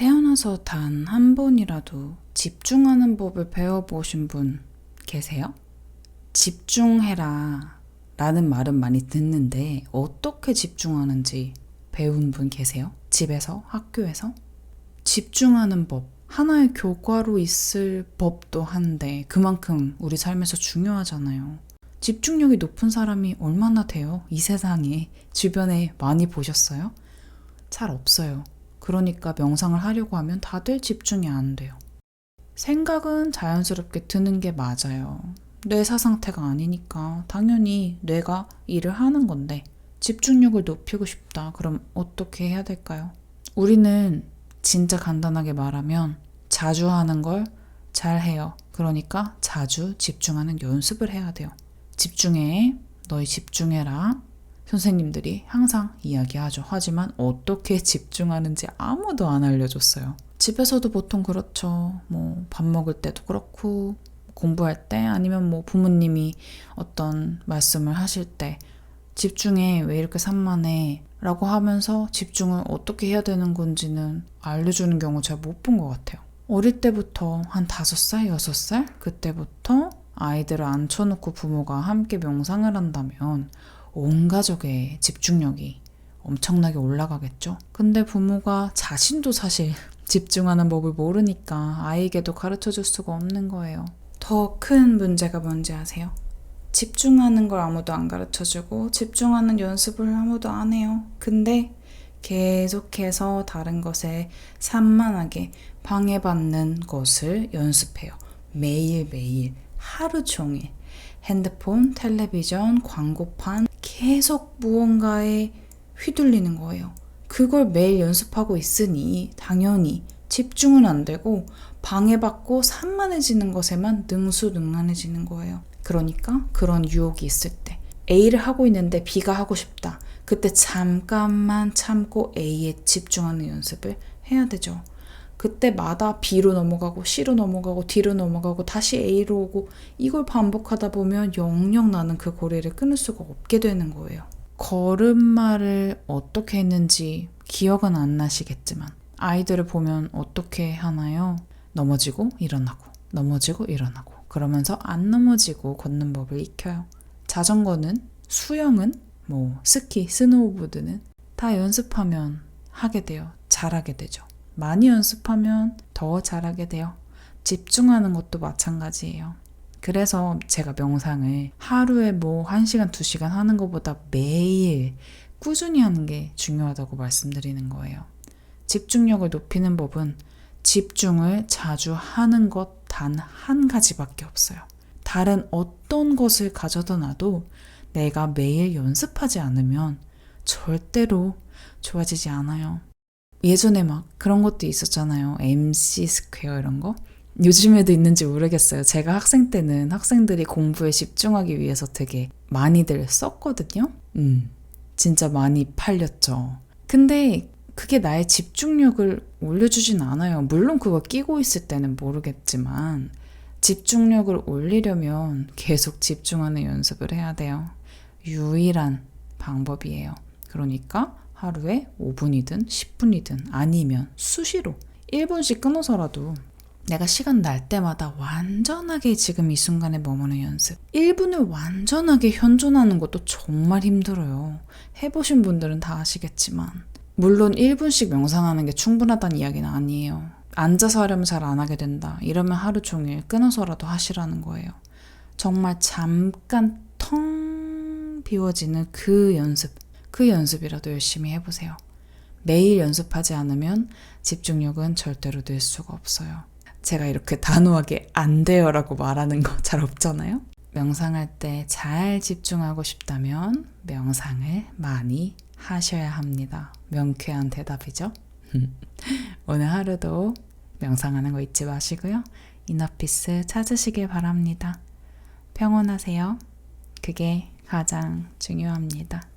태어나서 단 한 번이라도 집중하는 법을 배워보신 분 계세요? 집중해라 라는 말은 많이 듣는데 어떻게 집중하는지 배운 분 계세요? 집에서? 학교에서? 집중하는 법. 하나의 교과로 있을 법도 한데 그만큼 우리 삶에서 중요하잖아요. 집중력이 높은 사람이 얼마나 돼요? 이 세상에 주변에 많이 보셨어요? 잘 없어요. 그러니까 명상을 하려고 하면 다들 집중이 안 돼요. 생각은 자연스럽게 드는 게 맞아요. 뇌사 상태가 아니니까 당연히 뇌가 일을 하는 건데 집중력을 높이고 싶다. 그럼 어떻게 해야 될까요? 우리는 진짜 간단하게 말하면 자주 하는 걸 잘 해요. 그러니까 자주 집중하는 연습을 해야 돼요. 집중해. 너희 집중해라. 선생님들이 항상 이야기하죠. 하지만 어떻게 집중하는지 아무도 안 알려줬어요. 집에서도 보통 그렇죠. 뭐 밥 먹을 때도 그렇고 공부할 때 아니면 뭐 부모님이 어떤 말씀을 하실 때 집중해 왜 이렇게 산만해 라고 하면서 집중을 어떻게 해야 되는 건지는 알려주는 경우 제가 못 본 것 같아요. 어릴 때부터 한 다섯 살, 여섯 살 그때부터 아이들을 앉혀놓고 부모가 함께 명상을 한다면 온 가족의 집중력이 엄청나게 올라가겠죠. 근데 부모가 자신도 사실 집중하는 법을 모르니까 아이에게도 가르쳐 줄 수가 없는 거예요. 더 큰 문제가 뭔지 아세요? 집중하는 걸 아무도 안 가르쳐 주고 집중하는 연습을 아무도 안 해요. 근데 계속해서 다른 것에 산만하게 방해받는 것을 연습해요. 매일매일 하루 종일 핸드폰, 텔레비전, 광고판 계속 무언가에 휘둘리는 거예요. 그걸 매일 연습하고 있으니 당연히 집중은 안 되고 방해받고 산만해지는 것에만 능수능란해지는 거예요. 그러니까 그런 유혹이 있을 때 A를 하고 있는데 B가 하고 싶다. 그때 잠깐만 참고 A에 집중하는 연습을 해야 되죠. 그때마다 B로 넘어가고 C로 넘어가고 D로 넘어가고 다시 A로 오고 이걸 반복하다 보면 영영 나는 그 고리를 끊을 수가 없게 되는 거예요. 걸음마를 어떻게 했는지 기억은 안 나시겠지만 아이들을 보면 어떻게 하나요? 넘어지고 일어나고 넘어지고 일어나고 그러면서 안 넘어지고 걷는 법을 익혀요. 자전거는 수영은 뭐 스키, 스노우보드는 다 연습하면 하게 돼요. 잘하게 되죠. 많이 연습하면 더 잘하게 돼요. 집중하는 것도 마찬가지예요. 그래서 제가 명상을 하루에 뭐 1시간, 2시간 하는 것보다 매일 꾸준히 하는 게 중요하다고 말씀드리는 거예요. 집중력을 높이는 법은 집중을 자주 하는 것 단 한 가지밖에 없어요. 다른 어떤 것을 가져다 놔도 내가 매일 연습하지 않으면 절대로 좋아지지 않아요. 예전에 막 그런 것도 있었잖아요. MC 스퀘어 이런 거. 요즘에도 있는지 모르겠어요. 제가 학생 때는 학생들이 공부에 집중하기 위해서 되게 많이들 썼거든요. 음, 진짜 많이 팔렸죠. 근데 그게 나의 집중력을 올려주진 않아요. 물론 그거 끼고 있을 때는 모르겠지만, 집중력을 올리려면 계속 집중하는 연습을 해야 돼요. 유일한 방법이에요. 그러니까 하루에 5분이든 10분이든 아니면 수시로 1분씩 끊어서라도 내가 시간 날 때마다 완전하게 지금 이 순간에 머무는 연습. 1분을 완전하게 현존하는 것도 정말 힘들어요. 해보신 분들은 다 아시겠지만. 물론 1분씩 명상하는 게 충분하다는 이야기는 아니에요. 앉아서 하려면 잘 안 하게 된다. 이러면 하루 종일 끊어서라도 하시라는 거예요. 정말 잠깐 텅 비워지는 그 연습. 그 연습이라도 열심히 해보세요. 매일 연습하지 않으면 집중력은 절대로 늘 수가 없어요. 제가 이렇게 단호하게 안 돼요 라고 말하는 거 잘 없잖아요? 명상할 때 잘 집중하고 싶다면 명상을 많이 하셔야 합니다. 명쾌한 대답이죠? 오늘 하루도 명상하는 거 잊지 마시고요. 이너피스 찾으시길 바랍니다. 평온하세요. 그게 가장 중요합니다.